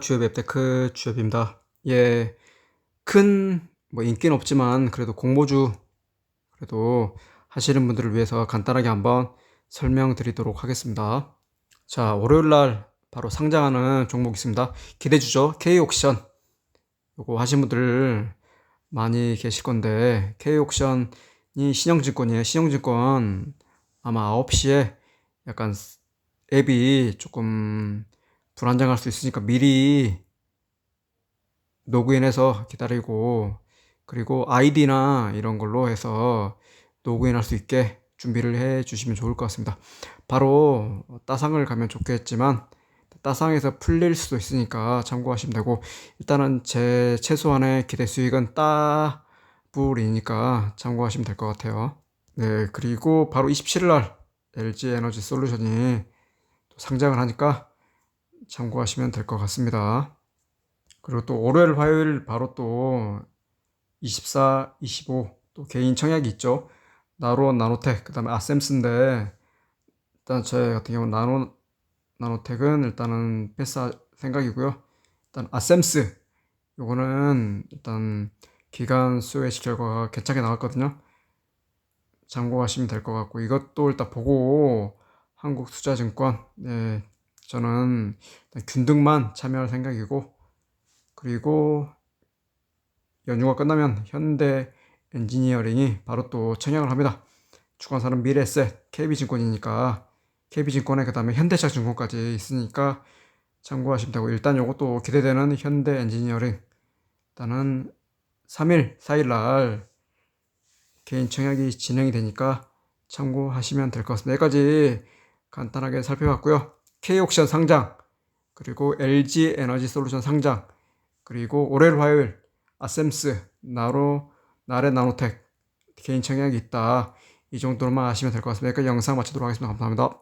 주엽 웹테크 주엽입니다. 예, 큰, 뭐, 인기는 없지만, 그래도 공모주, 그래도 하시는 분들을 위해서 간단하게 한번 설명드리도록 하겠습니다. 자, 월요일 날 바로 상장하는 종목 있습니다. 기대해 주죠. K옥션. 요거 하신 분들 많이 계실 건데, K옥션이 신영증권이에요. 신영증권 아마 9시에 약간 앱이 조금 불안정할 수 있으니까 미리 로그인해서 기다리고 그리고 아이디나 이런 걸로 해서 로그인할 수 있게 준비를 해 주시면 좋을 것 같습니다. 바로 따상을 가면 좋겠지만 따상에서 풀릴 수도 있으니까 참고하시면 되고 일단은 제 최소한의 기대 수익은 따불이니까 참고하시면 될 것 같아요. 네, 그리고 바로 27일 날 LG 에너지 솔루션이 상장을 하니까 참고하시면 될 것 같습니다. 그리고 또 월요일, 화요일 바로 또 24, 25 또 개인 청약이 있죠. 나로원 나노텍 그다음에 아셈스인데 일단 저 같은 경우는 나노 나노텍은 일단은 패스 생각이고요. 일단 아셈스 요거는 일단 기간 수혜식 결과가 괜찮게 나왔거든요. 참고하시면 될 것 같고 이것도 일단 보고 한국투자증권 네 저는 균등만 참여할 생각이고 그리고 연휴가 끝나면 현대 엔지니어링이 바로 또 청약을 합니다. 주관사는 미래에셋, KB증권이니까 KB증권에 그 다음에 현대차증권까지 있으니까 참고하시면 되고 일단 이것도 기대되는 현대 엔지니어링 일단은 3일, 4일 날 개인 청약이 진행이 되니까 참고하시면 될 것 같습니다. 여기까지 간단하게 살펴봤고요. K옥션 상장, 그리고 LG 에너지 솔루션 상장, 그리고 올해일 화요일 아셈스, 나로, 나레 나노텍 개인 청약이 있다. 이 정도로만 아시면 될 것 같습니다. 여기까지 영상 마치도록 하겠습니다. 감사합니다.